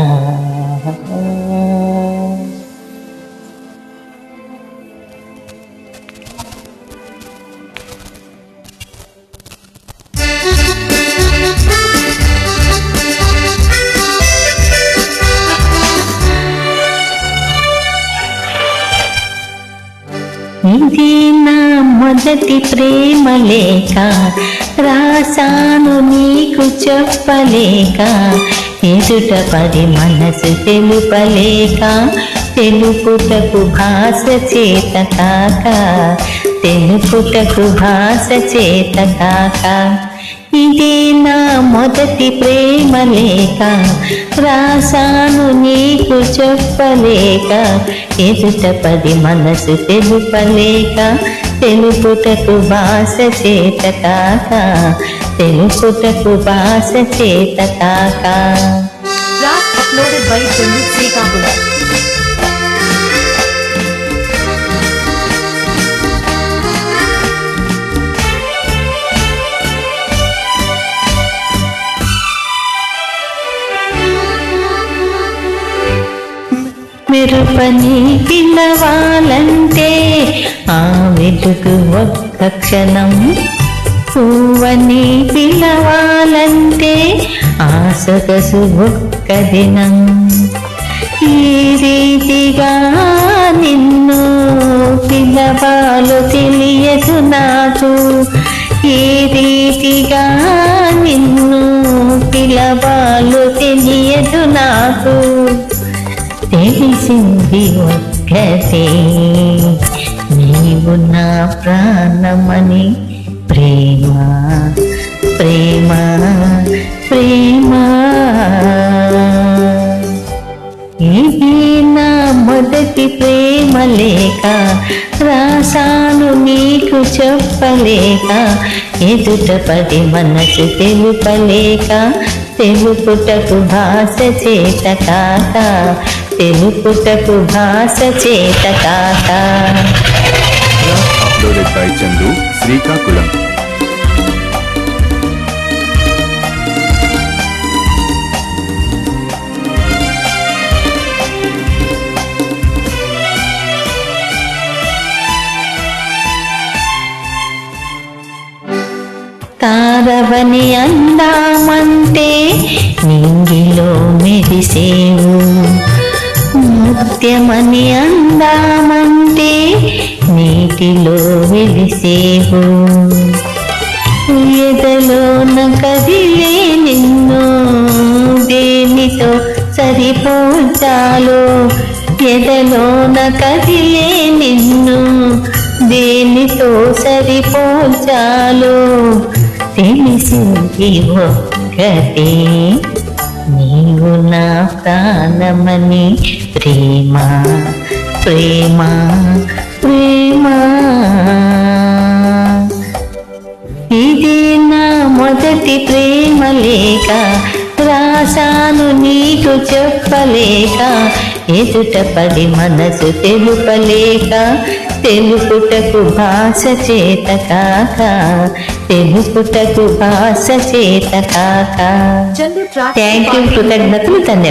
Ah. ఇది నా మొదటి ప్రేమ లేక రాసాను నీకు చెప్పలేక ఎదుట పది మనసు తెలుపలేక తెలుపుటకు భాష చేత కాక తెలుపుటకు భాష చేత కాక. ఇదే నా మొదటి ప్రేమ లేక రాసాను నీకు చెప్పలేక ఎదుట పది మనసు తెలుపలేక తెలుపుటకు భాష చేత కాక తెలుపుటకు భాష చేత కాక. మెరుపని పిలవాలంటే ఆ వెలుగు ఒక్క క్షణం పువ్వని పిలవాలంటే ఆ సొగసు ఒక్క దినం. ఈ రీతిగా నిన్ను పిలవాలు తెలియదు నాకు. ఈ రీతిగా నిన్ను పిలవాలు తెలియదు తెలిసింది ఒక్కటే. నీవు నా ప్రాణమని ప్రేమ ప్రేమ ప్రేమ. ఇది నా మొదటి ప్రేమ లేక రాసాను నీకు చెప్పలేక ఎదుట పది మనసు తెలుపలేక తెలుపుటకు భాష చేత కాక తెలుపుటకు భాష చేత కాక అప్లోడెడ్ బై చందు శ్రీకాకుళం తారవని అందామంటే నింగిలో మెరిసేవు. ముత్యమని అందామంటే నీటిలో వెలిసేవు. ఎదలోన కదిలే నిన్ను దేనితో సరిపోచాలో ఎదలోన కదిలే నిన్ను దేనితో సరిపోచాలో తెలిసింది ఒక్కటే నీవు నా ప్రాణమని ప్రేమ ప్రేమ ప్రేమ. ఇది నా మొదటి ప్రేమ లేక రాశాను నీకు చెప్పలేక ఎదుట పడి మనసు తెలుపలేక తెలుపుటకు భాష చేత కాక తెలుపుటకు భాష చేత కాక. థ్యాంక్ యూ కృతజ్ఞతలు ధన్యవాదాలు.